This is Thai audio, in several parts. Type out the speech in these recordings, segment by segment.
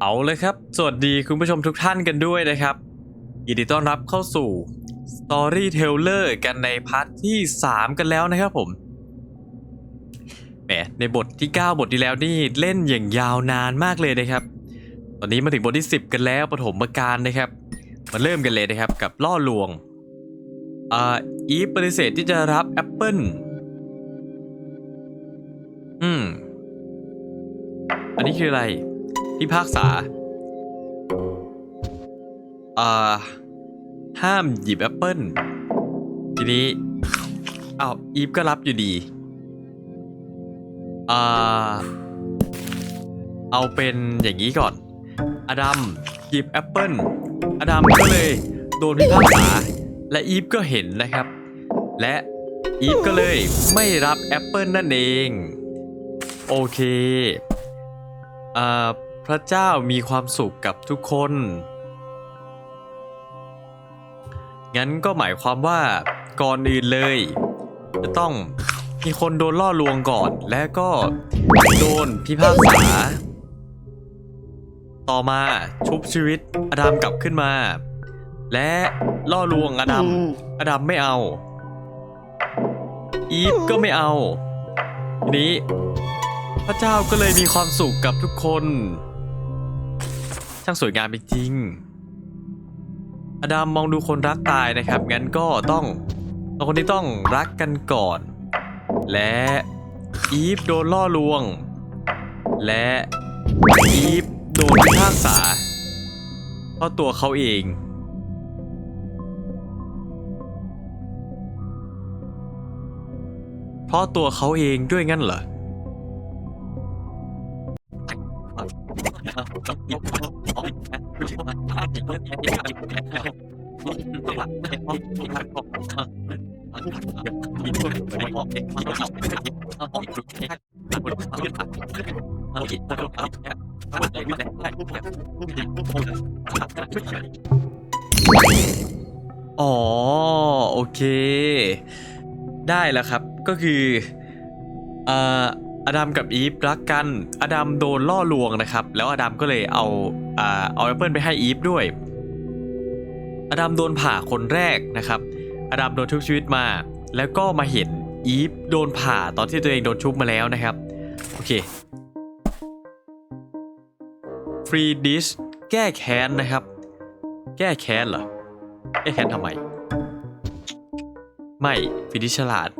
เอาเลยครับ สวัสดีคุณผู้ชมทุกท่านกันด้วยนะครับ ยินดีต้อนรับเข้าสู่ Storyteller กันในพาร์ทที่ 3 กันแล้วนะครับผม แหม ในบทที่ 9 บทที่แล้วนี่เล่นอย่างยาวนานมากเลยนะครับ ตอนนี้มาถึงบทที่ 10 กันแล้วปฐมกาลนะครับ มาเริ่มกันเลยนะครับกับล่อลวง อ่า อีฟปฏิเสธที่จะรับแอปเปิลอืม อันนี้คืออะไร พิพากษาอ่าห้ามหยิบแอปเปิ้ลทีนี้อ้าวอีฟก็รับอยู่ดีอ่าเอาเป็นอย่างนี้ก่อน อดัมหยิบแอปเปิ้ลอดัมก็เลยโดนพิพากษา และอีฟก็เห็นนะครับ และอีฟก็เลยไม่รับแอปเปิ้ลนั่นเอง โอเคอ่า พระเจ้ามีความสุขกับทุกคน งั้นก็หมายความว่าก่อนอื่นเลย จะต้องมีคนโดนล่อลวงก่อน และก็โดนพิพากษา ต่อมาชุบชีวิตอดัมกลับขึ้นมา และล่อลวงอดัมอดัมไม่เอา อีฟก็ไม่เอาทีนี้พระเจ้าก็เลยมีความสุขกับทุกคน ช่างสวยงามจริงอดัมมองดูคนรักตายนะครับ งั้นก็ต้องเราคนที่ต้องรักกันก่อน และอีฟโดนล่อลวง และอีฟโดนพิพากษาเพราะตัวเขาเองเพราะตัวเขาเองด้วยงั้นเหรอ อ๋อ โอเค ได้แล้วครับก็คืออ่ออดัมกับอีฟรักกัน อดัมโดนล่อลวงนะครับ แล้วอดัมก็เลยเอาอ่าเอาแอปเปิลไปให้อีฟด้วย อดัมโดนผ่าคนแรกนะครับ อดัมโดนทุบชีวิตมา แล้วก็มาเห็นอีฟโดนผ่าตอนที่ตัวเองโดนชุบมาแล้วนะครับ โอเคฟรีดิชแก้แค้นนะครับ แก้แค้นเหรอ แก้แค้นทำไม ไม่ฟรีดิชฉลาด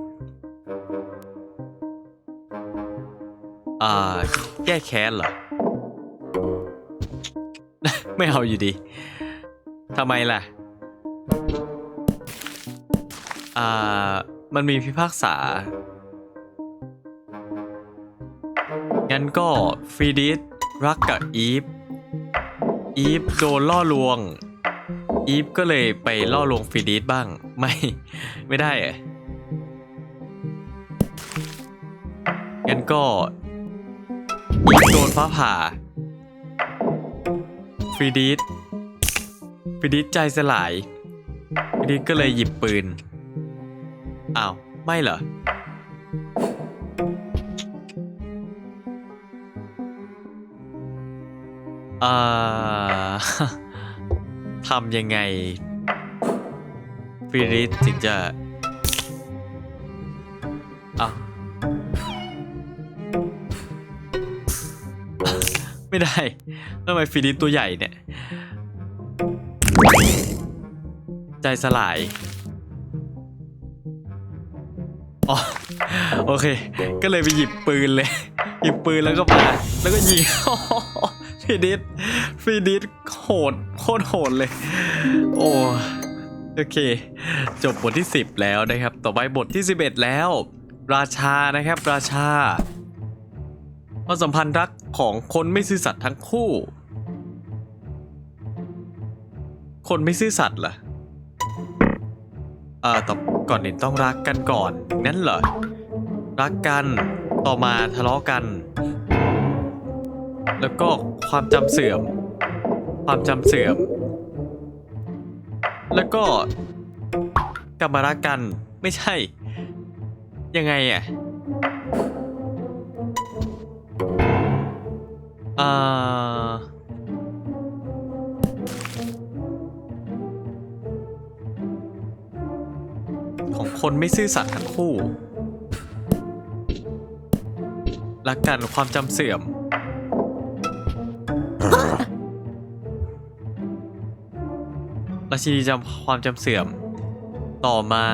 อ่าแก้แค้นเหรอ ไม่เอาอยู่ดีทำไมล่ะ อ่า มันมีพิพากษา งั้นก็ฟรีดิสรักกับอีฟ อีฟโดนล่อลวง อีฟก็เลยไปล่อลวงฟรีดิสบ้าง ไม่ ไม่ได้อะงั้นก็อีฟโดนฟ้าผ่า ฟรีดิสฟรีดิสใจสลาย รีดิสก็เลยหยิบปืน อ้าว ไม่เหรอ อ่าทำยังไงฟรีดิสถึงจะอ้าวไม่ได้ทำไมฟิลิปตัวใหญ่เนี่ย ใจสลายอ๋อโอเค ก็เลยไปหยิบปืนเลย หยิบปืนแล้วก็มาแล้วก็ยิงฟิดิสฟิดิสโหดโคตรโหดเลย โอ้โอเค จบบทที่ 10 แล้วนะครับ ต่อไปบทที่ 11 แล้ว ราชานะครับราชาความสัมพันธ์รักของคนไม่ซื่อสัตย์ทั้งคู่ คนไม่ซื่อสัตย์เหรอ เอ่อต่อก่อนอื่นต้องรักกันก่อนงั้นเหรอ รักกัน ต่อมาทะเลาะกัน แล้วก็ความจำเสื่อม ความจำเสื่อม แล้วก็กลับมารักกัน ไม่ใช่ ยังไงอะอ่า นไม่ซื่อสัตย์ทั้งคู่รักกันความจำเสื่อม ราชินีจำความจำเสื่อม ต่อมา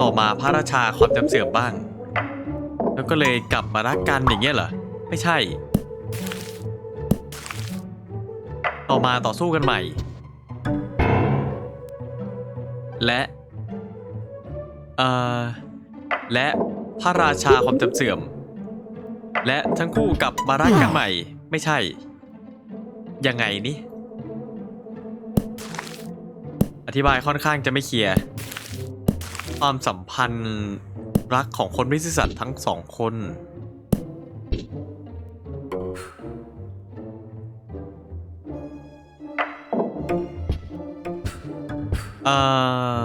ต่อมาพระราชาความจำเสื่อมบ้าง แล้วก็เลยกลับมารักกันอย่างเงี้ยเหรอ ไม่ใช่ มาต่อสู้กันใหม่ และเอ่อและพระราชาความจำเสื่อม และทั้งคู่กลับมารักกันใหม่ ไม่ใช่ ยังไงนี่ อธิบายค่อนข้างจะไม่เคลียร์ ความสัมพันธ์รักของคนไม่ซื่อสัตย์ทั้งสองคน อ่อ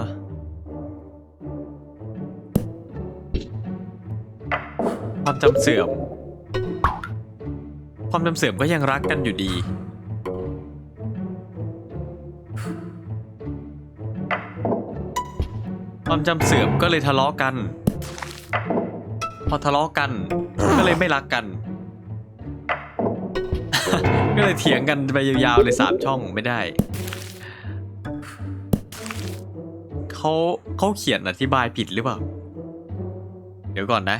ความจำเสื่อม ความจำเสื่อมก็ยังรักกันอยู่ดี ความจำเสื่อมก็เลยทะเลาะกัน พอทะเลาะกัน ก็เลยไม่รักกัน ก็เลยเถียงกันไปยาวๆเลยสามช่องไม่ได้ เขาเขาเขียนอธิบายผิดหรือเปล่า เดี๋ยวก่อนนะ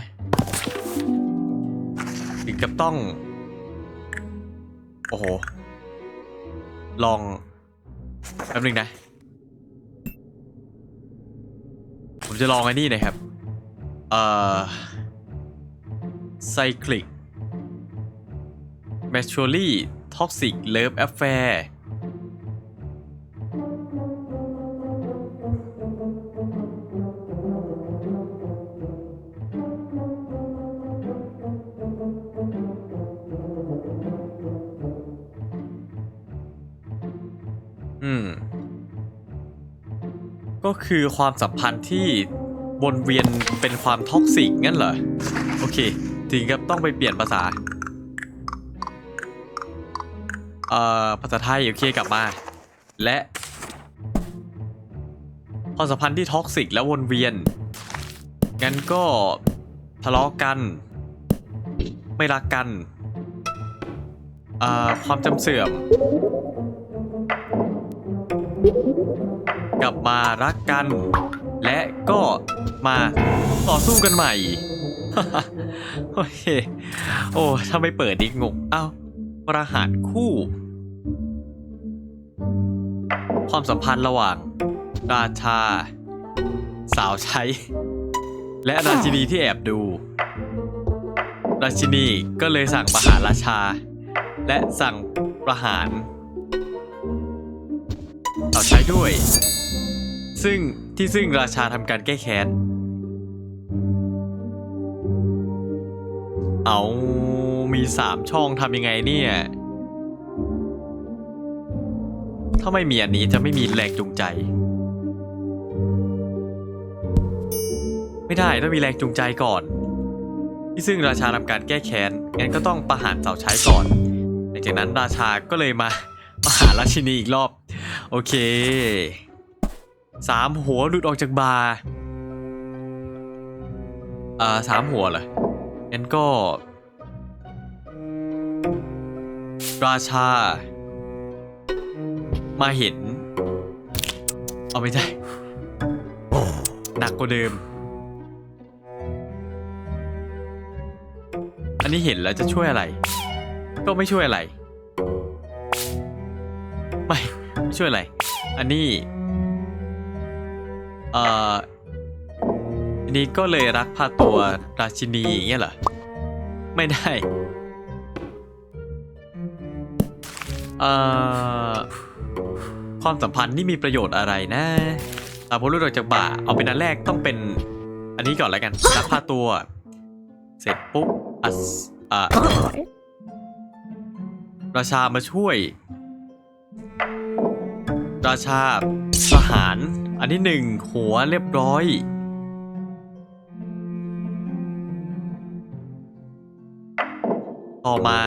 ถึงกับต้อง โอ้โห ลองแป๊บนึงนะ ผมจะลองไอ้นี่นะครับ เอ่อ cyclic maturely toxic love affair ก็คือความสัมพันธ์ที่วนเวียนเป็นความท็อกซิกงั้นเหรอ โอเค ถึงกับต้องไปเปลี่ยนภาษา เอ่อ ภาษาไทย โอเคกลับมา และความสัมพันธ์ที่ท็อกซิกและวนเวียน งั้นก็ทะเลาะกัน ไม่รักกัน ความจำเสื่อม กลับมารักกัน และก็มาต่อสู้กันใหม่ โอเค โอ้ถ้าไม่เปิดดิงงเอ้าประหารคู่ ความสัมพันธ์ระหว่าง ราชา สาวใช้ และราชินีที่แอบดู ราชินีก็เลยสั่งประหารราชา และสั่งประหาร เอาใช้ด้วย ซึ่งที่ซึ่งราชาทำการแก้แค้น เอามีสามช่องทำยังไงเนี่ย ถ้าไม่มีอันนี้จะไม่มีแรงจูงใจ ไม่ได้ต้องมีแรงจูงใจก่อน ที่ซึ่งราชาทำการแก้แค้น งั้นก็ต้องประหารเสาใช้ก่อนหลังจากนั้นราชาก็เลยมาประหารราชินีอีกรอบ โอเคสามหัวหลุดออกจากบาร์อ่าสามหัวเหรองั้นก็ ราชา มาเห็น เอาไม่ใช่หนักกว่าเดิม อันนี้เห็นแล้วจะช่วยอะไร ก็ไม่ช่วยอะไร ไม่ ไม่ช่วยอะไร อันนี้เอ่ออันนี้ก็เลยรักพาตัวราชินีอย่างเงี้ยเหรอ ไม่ได้ เอ่อ ความสัมพันธ์นี่มีประโยชน์อะไรนะตามพลุดออกจากบ่า เอาเป็นอันแรกต้องเป็น อันนี้ก่อนแล้วกัน รักพาตัว เสร็จปุ๊บอัสอะราชามาช่วย ราชาทหาร อันที่หนึ่งหัวเรียบร้อย ต่อมา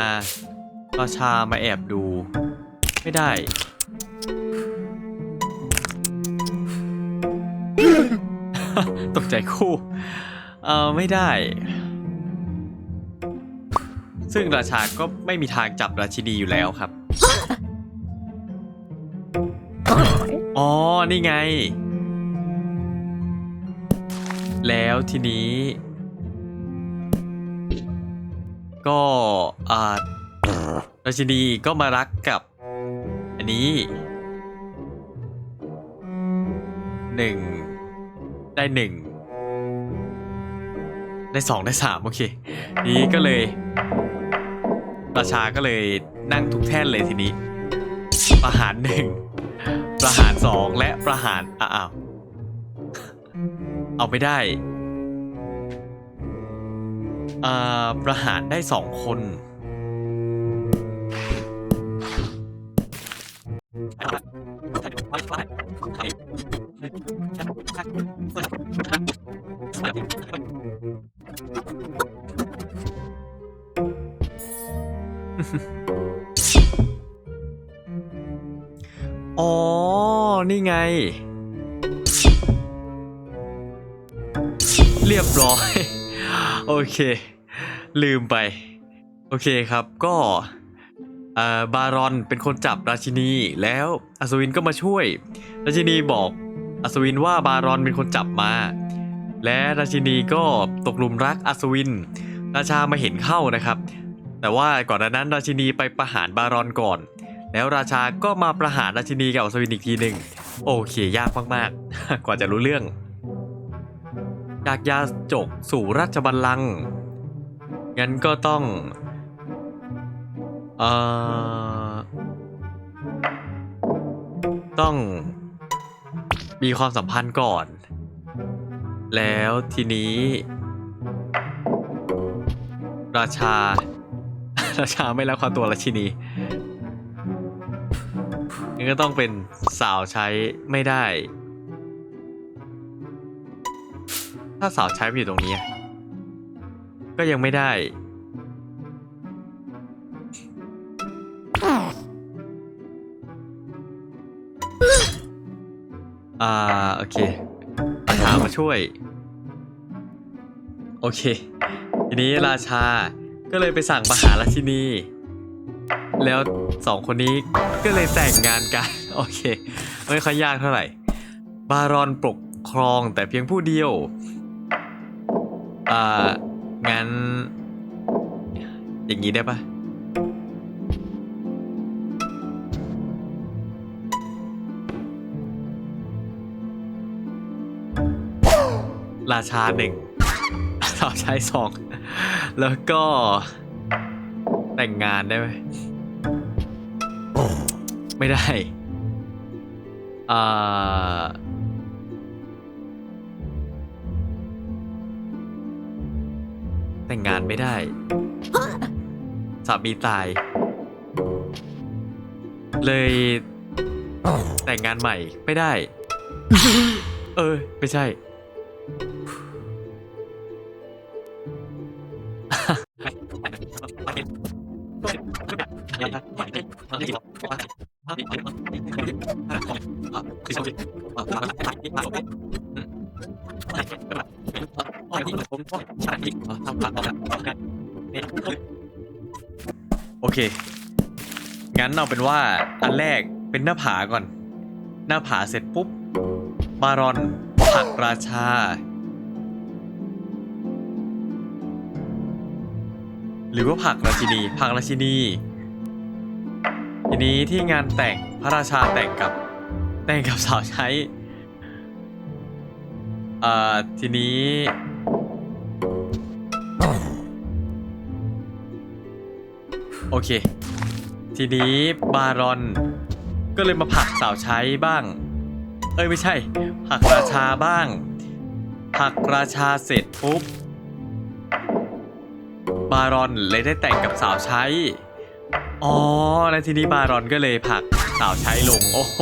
ราชามาแอบดู ไม่ได้ ตกใจคู่ เออไม่ได้ ซึ่งราชาก็ไม่มีทางจับราชินีอยู่แล้วครับ อ๋อ นี่ไง แล้วทีนี้ ก็อ่าราชินีก็มารักกับ อันนี้หนึ่งได้หนึ่งได้สองได้สามโอเค นี้ก็เลยราชาก็เลยนั่งทุกแท่นเลยทีนี้ ประหารหนึ่ง ประหารสองและประหารอ้าวเอาไม่ได้อ่าประหารได้สองคน อ๋อ นี่ไง เรียบร้อย โอเค ลืมไป โอเคครับก็เอ่อบารอนเป็นคนจับราชินี แล้วอัศวินก็มาช่วย ราชินีบอกอัศวินว่าบารอนเป็นคนจับมา และราชินีก็ตกหลุมรักอัศวิน ราชามาเห็นเข้านะครับ แต่ว่าก่อนหน้านั้นราชินีไปประหารบารอนก่อน แล้วราชาก็มาประหารราชินีกับอัศวินอีกทีหนึ่งโอเคยากมากๆ กว่าจะรู้เรื่อง จากยาจกสู่ราชบัลลังก์งั้นก็ต้องเอ่อต้องมีความสัมพันธ์ก่อน แล้วทีนี้ ราชา ราชาไม่รับความตัวราชินี ก็ต้องเป็นสาวใช้ไม่ได้ ถ้าสาวใช้ไปอยู่ตรงนี้ ก็ยังไม่ได้ อ่า โอเคราชามาช่วย โอเค ทีนี้ราชาก็เลยไปสั่งปหาราชินี แล้วสองคนนี้ก็เลยแต่งงานกัน โอเค ไม่ค่อยยากเท่าไหร่ บารอนปกครองแต่เพียงผู้เดียว อ่า งั้น อย่างนี้ได้ปะราชาหนึ่งสาวใช้สอง แล้วก็แต่งงานได้ไหม ไม่ได้อ่าแต่งงานไม่ได้ สามีตาย เลยแต่งงานใหม่ไม่ได้ เออ ไม่ใช่ โอเค งั้นเอาเป็นว่าอันแรกเป็นหน้าผาก่อน หน้าผาเสร็จปุ๊บ บารอนผักราชา หรือว่าผักราชินีผักราชินี ทีนี้ที่งานแต่งพระราชาแต่งกับแต่งกับสาวใช้เอ่อทีนี้ โอเค ทีนี้บารอน ก็เลยมาผักสาวใช้บ้าง เอ้ยไม่ใช่ ผักราชาบ้าง ผักราชาเสร็จปุ๊บบารอนเลยได้แต่งกับสาวใช้ อ๋อ แล้วทีนี้บารอนก็เลยผลักสาวใช้ลง โอ้โห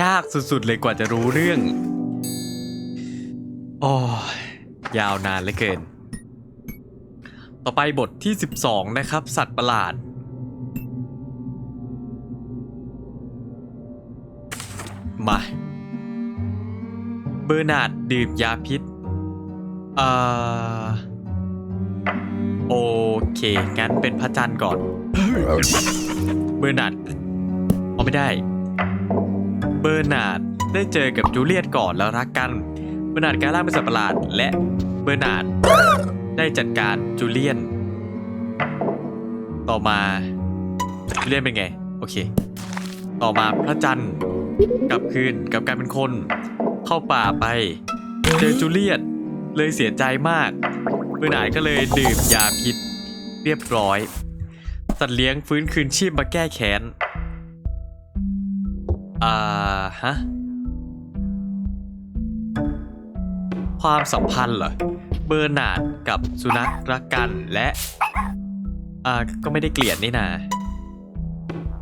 ยากสุดๆเลยกว่าจะรู้เรื่อง โอ้ยยาวนานเหลือเกิน ต่อไปบทที่ 12 นะครับ สัตว์ประหลาด มา เบอร์นาดดื่มยาพิษอ่อโอเค งั้นเป็นพระจันทร์ก่อน เบอร์นาร์ดเอาไม่ได้ เบอร์นาร์ดได้เจอกับจูเลียตก่อนแล้วรักกัน เบอร์นาร์ดกลายร่างเป็นสัตว์ประหลาด และเบอร์นาร์ดได้จัดการจูเลียน ต่อมาจูเลียนเป็นไง โอเค ต่อมาพระจันทร์กลับคืนกลับกลายเป็นคน เข้าป่าไป เจอจูเลียตเลยเสียใจมากเบอร์นาร์ดก็เลยดื่มยาพิษเรียบร้อย สัตว์เลี้ยงฟื้นคืนชีพมาแก้แค้น อ่าฮะ ความสัมพันธ์เหรอ เบอร์นาดกับสุนัขรักกันและ อ่า ก็ไม่ได้เกลียดนี่นา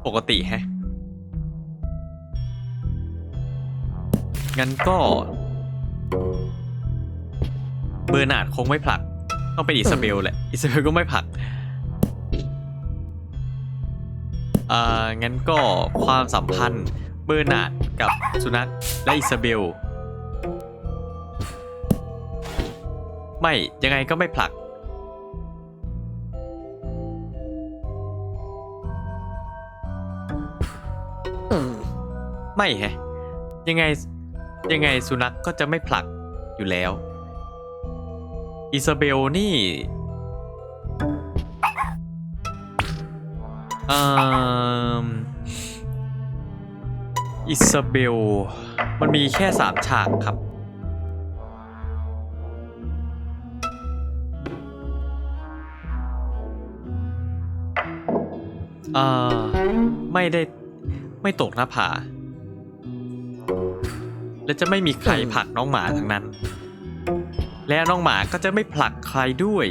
ปกติแฮะ งั้นก็ เบอร์นาดคงไม่ผลัก ต้องเป็นอิซาเบลแหละ อิซาเบลก็ไม่ผลัก อ่างั้นก็ความสัมพันธ์เบอร์นาร์ดกับสุนัขและอิซาเบล ไม่ยังไงก็ไม่ผลัก ไม่แฮะ ยังไงยังไงสุนัขก็จะไม่ผลักอยู่แล้ว อิซาเบลนี่ อ,อิซาเบล มันมีแค่สามฉากครับ อ่า ไม่ได้ ไม่ตกหน้าผา และจะไม่มีใครผลักน้องหมาทั้งนั้น และน้องหมาก็จะไม่ผลักใครด้วย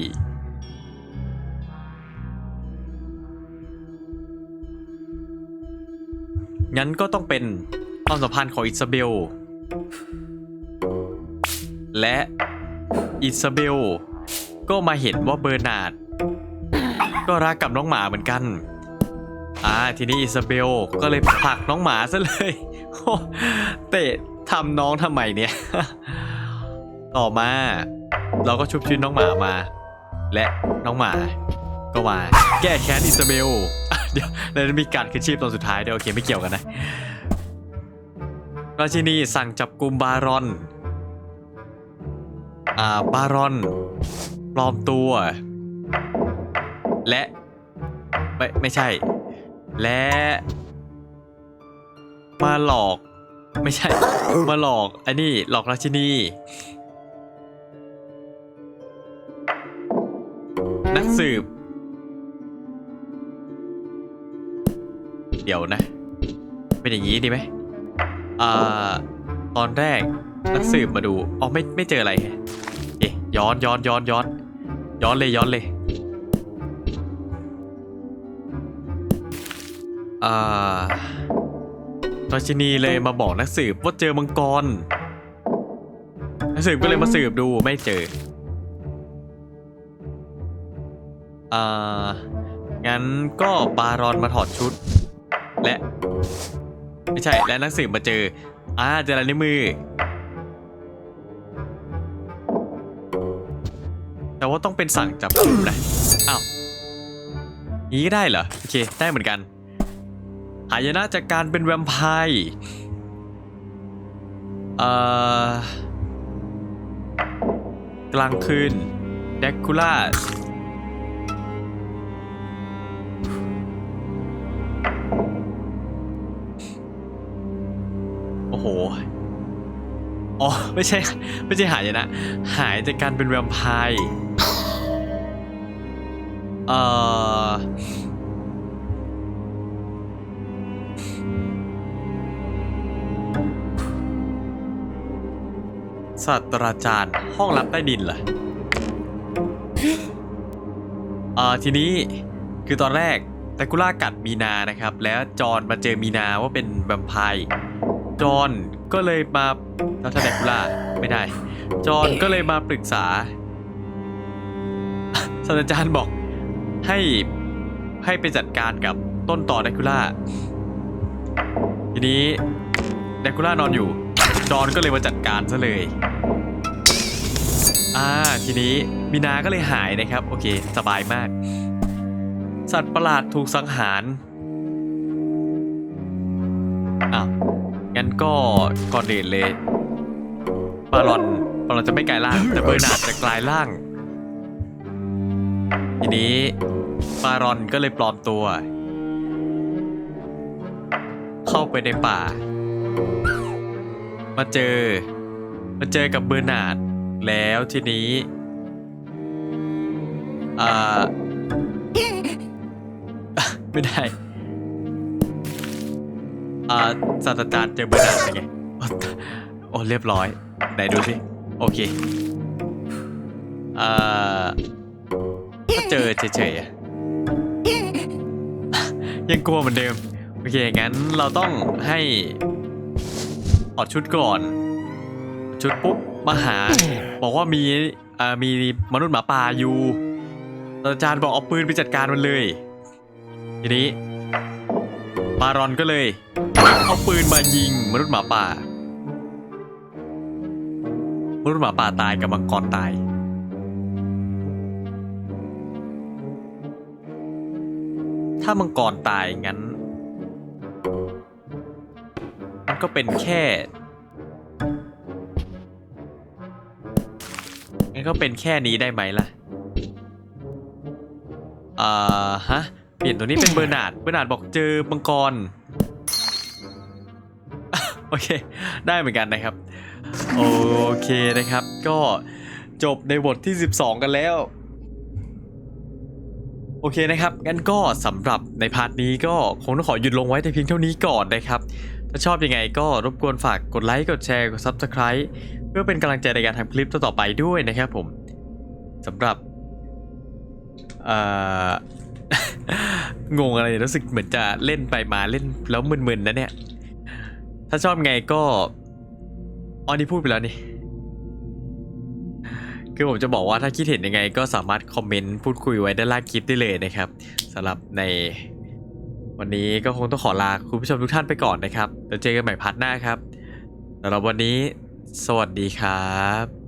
งั้นก็ต้องเป็นความสัมพันธ์ของอิซาเบล และอิซาเบล ก็มาเห็นว่าเบอร์นาร์ดก็รักกับน้องหมาเหมือนกัน อ่าทีนี้อิซาเบลก็เลยผลักน้องหมาซะเลยโอ้เตะทำน้องทำไมเนี่ย ต่อมา เราก็ชุบชีวิตน้องหมามา และน้องหมา ก็มาแก้แค้นอิซาเบล เดี๋ยวแล้วมีการคืนชีพตอนสุดท้ายเด้วยวโอเคไม่เกี่ยวกันนะราชินีสั่งจับกลุ่มบารอน อ่า บารอน ปลอมตัว และ ไม่ไม่ใช่ และ มาหลอก ไม่ใช่ มาหลอกอันนี้หลอกราชินี นักสืบ เดี๋ยวนะ เป็นอย่างนี้ดีไหมอ่าตอนแรกนักสืบมาดูอ๋อไม่ไม่เจออะไรเอ๊ย้อนย้อนย้อนย้อน ย้อนเลยย้อนเลยอ่าราชินีเลยมาบอกนักสืบว่าเจอมังกร นักสืบก็เลยมาสืบดูไม่เจอ อ่า งั้นก็บารอนมาถอดชุด และ ไม่ใช่และนักสืบมาเจออ่าเจอลายนิ้วมือ แต่ว่าต้องเป็นสั่งจับกลุ่มนะอ้าวนี้ก็ได้เหรอ โอเค ได้เหมือนกันหายนะจากการเป็นแวมไพร์เอ่อกลางคืนแดกคูล่า ไม่ใช่ไม่ใช่หายนะ หายจากการเป็นแวมไพร์เอ่อศาสตราจารย์ห้องลับใต้ดินเหรออ่าทีนี้คือตอนแรกแดกคูล่ากัดมีนานะครับ แล้วจอนมาเจอมีนาว่าเป็นแวมไพร์ จอห์นก็เลยมาแล้าแดกคูล่าไม่ได้ จอห์นก็เลยมาปรึกษาศาสตราจารย์บอกให้ให้ไปจัดการกับต้นต่อแดกคูล่าทีนี้แดกคูล่านอนอยู่ จอนก็เลยมาจัดการซะเลยอ่าทีนี้มีนาก็เลยหายนะครับ โอเค สบายมาก สัตว์ประหลาดถูกสังหาร ก็ก่อนเดนเลยปารอนปารอนจะไม่กลายร่าง แต่เบอร์นาร์ดจะกลายร่าง ทีนี้ปารอนก็เลยปลอมตัว เข้าไปในป่า มาเจอ มาเจอกับเบอร์นาร์ดแล้วทีนี้อ่า ไม่ได้ อ่าศาสตราจารย์เจอเบอร์นาร์ดเป็นไงโอ้โอเรียบร้อย ไหนดูสิ โอเคเอ่าถ้าเจอเฉยๆยังกลัวเหมือนเดิม โอเค งั้นเราต้องให้ถอดชุดก่อน ชุดปุ๊บมาหา บอกว่ามีเอ่อมีมนุษย์หมาป่าอยู่อาจารย์บอกเอาปืนไปจัดการมันเลย ทีนี้ บารอนก็เลย เอาปืนมายิงมนุษย์หมาป่า มนุษย์หมาป่าตายกับมังกรตาย ถ้ามังกรตายงั้นมันก็เป็นแค่งั้นก็เป็นแค่นี้ได้ไหมล่ะ อ่าฮะ เปลี่ยนตัวนี้เป็นเบอร์นาดเบอร์นาดบอกเจอมังกร โอเค ได้เหมือนกันนะครับ โอเคนะครับ ก็จบในบทที่ 12 กันแล้ว โอเคนะครับ งั้นก็สำหรับในพาร์ทนี้ก็คงต้องขอหยุดลงไว้แต่เพียงเท่านี้ก่อนนะครับ ถ้าชอบยังไงก็รบกวนฝากกดไลค์ กดแชร์ กด Subscribe เพื่อเป็นกำลังใจในการทำคลิปต่อๆไปด้วยนะครับผมสำหรับ เอ่อ งงอะไรรู้สึกเหมือนจะเล่นไปมาเล่นแล้วมึนๆนะเนี่ย ถ้าชอบไงก็อ๋อนี่พูดไปแล้วนี่คือผมจะบอกว่าถ้าคิดเห็นยังไงก็สามารถคอมเมนต์พูดคุยไว้ด้านล่างคลิปได้เลยนะครับสำหรับในวันนี้ก็คงต้องขอลาคุณผู้ชมทุกท่านไปก่อนนะครับแล้วเจอกันใหม่พาร์ทหน้าครับสำหรับวันนี้ สวัสดีครับ